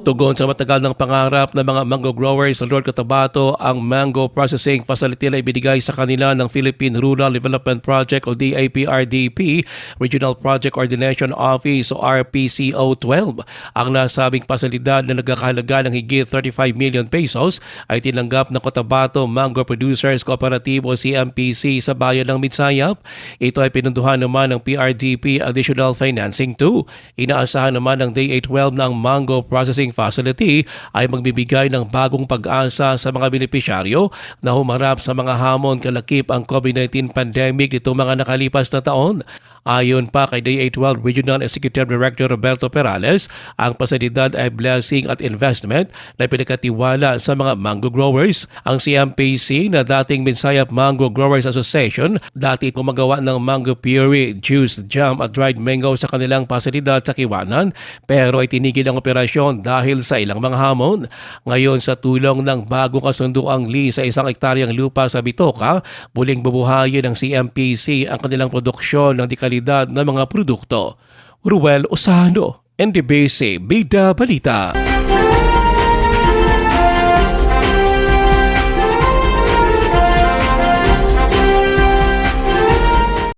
Tugon sa matagal ng pangarap ng mga mango growers sa Lord Cotabato, ang mango processing facility na ibinigay sa kanila ng Philippine Rural Development Project o DAPRDP, Regional Project Coordination Office o RPCO 12. Ang nasabing pasilidad na nagkakahalaga ng higit 35 million pesos ay tinanggap ng Cotabato Mango Producers Cooperative o CMPC sa bayan ng Midsayap. Ito ay pinunduhan naman ng PRDP Additional Financing 2. Inaasahan naman ng DA12 na ang mango processing facility ay magbibigay ng bagong pag-asa sa mga benepisyaryo na humarap sa mga hamon kalakip ang COVID-19 pandemic nitong mga nakalipas na taon. Ayon pa kay DA12 Regional Executive Director Roberto Perales, ang pasilidad ay blessing at investment na pinakatiwala sa mga mango growers. Ang CMPC na dating Minsayap Mango Growers Association dati gumagawa ng mango puree, juice, jam at dried mango sa kanilang pasilidad sa Kiwanan pero ay tinigil ang operasyon dahil sa ilang mga hamon. Ngayon sa tulong ng bagong kasunduang lease sa isang ektaryang lupa sa Bitoka, muling bubuhayin ng CMPC ang kanilang produksyon ng dekalidad ng mga produkto. Ruel Osano, NDBC Bida Balita.